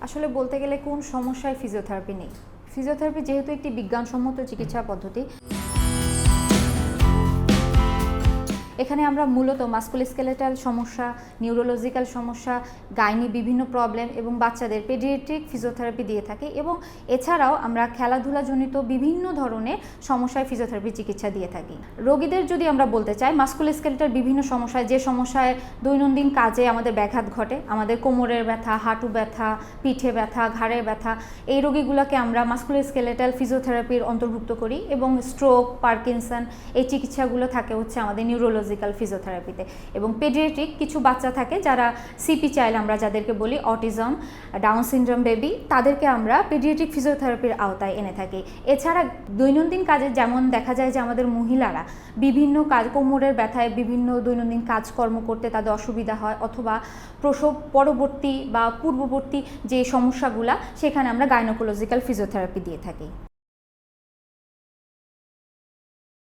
আসলে বলতে গেলে কোন সমস্যায় ফিজিওথেরাপি নেই? ফিজিওথেরাপি যেহেতু একটি বিজ্ঞানসম্মত চিকিৎসা পদ্ধতি এখানে আমরা মূলত মাস্কুলোস্কেলেটাল সমস্যা, নিউরোলজিক্যাল সমস্যা, গাইনি বিভিন্ন প্রবলেম এবং বাচ্চাদের পেডিয়াট্রিক ফিজিওথেরাপি দিয়ে থাকি এবং এছাড়াও আমরা খেলাধুলাজনিত বিভিন্ন ধরনের সমস্যায় ফিজিওথেরাপি চিকিৎসা দিয়ে থাকি। রোগীদের যদি আমরা বলতে চাই, মাস্কুলোস্কেলেটাল বিভিন্ন সমস্যায়, যে সমস্যায় দৈনন্দিন কাজে আমাদের ব্যাঘাত ঘটে, আমাদের কোমরের ব্যথা, হাঁটু ব্যথা, পিঠে ব্যথা, ঘাড়ের ব্যথা, এই রোগীগুলোকে আমরা মাস্কুলোস্কেলেটাল ফিজিওথেরাপির অন্তর্ভুক্ত করি এবং স্ট্রোক, পার্কিনসন, এই চিকিৎসাগুলো থাকে হচ্ছে আমাদের নিউরোলজিক্যাল ফিজিওথেরাপিতে এবং পেডিয়াট্রিক কিছু বাচ্চা থাকে যারা সিপি চাইল্ড আমরা যাদেরকে বলি অটিজম ডাউন সিনড্রোম বেবি তাদেরকে আমরা পেডিয়াট্রিক ফিজিওথেরাপির আওতায় এনে থাকি। এছাড়া দৈনন্দিন কাজে যেমন দেখা যায় যে আমাদের মহিলারা বিভিন্ন কাজ, কোমরের ব্যথায় বিভিন্ন দৈনন্দিন কাজকর্ম করতে তাদের অসুবিধা হয় অথবা প্রসব পরবর্তী বা পূর্ববর্তী যে সমস্যাগুলা, সেখানে আমরা গাইনোকোলজিক্যাল ফিজিওথেরাপি দিয়ে থাকি।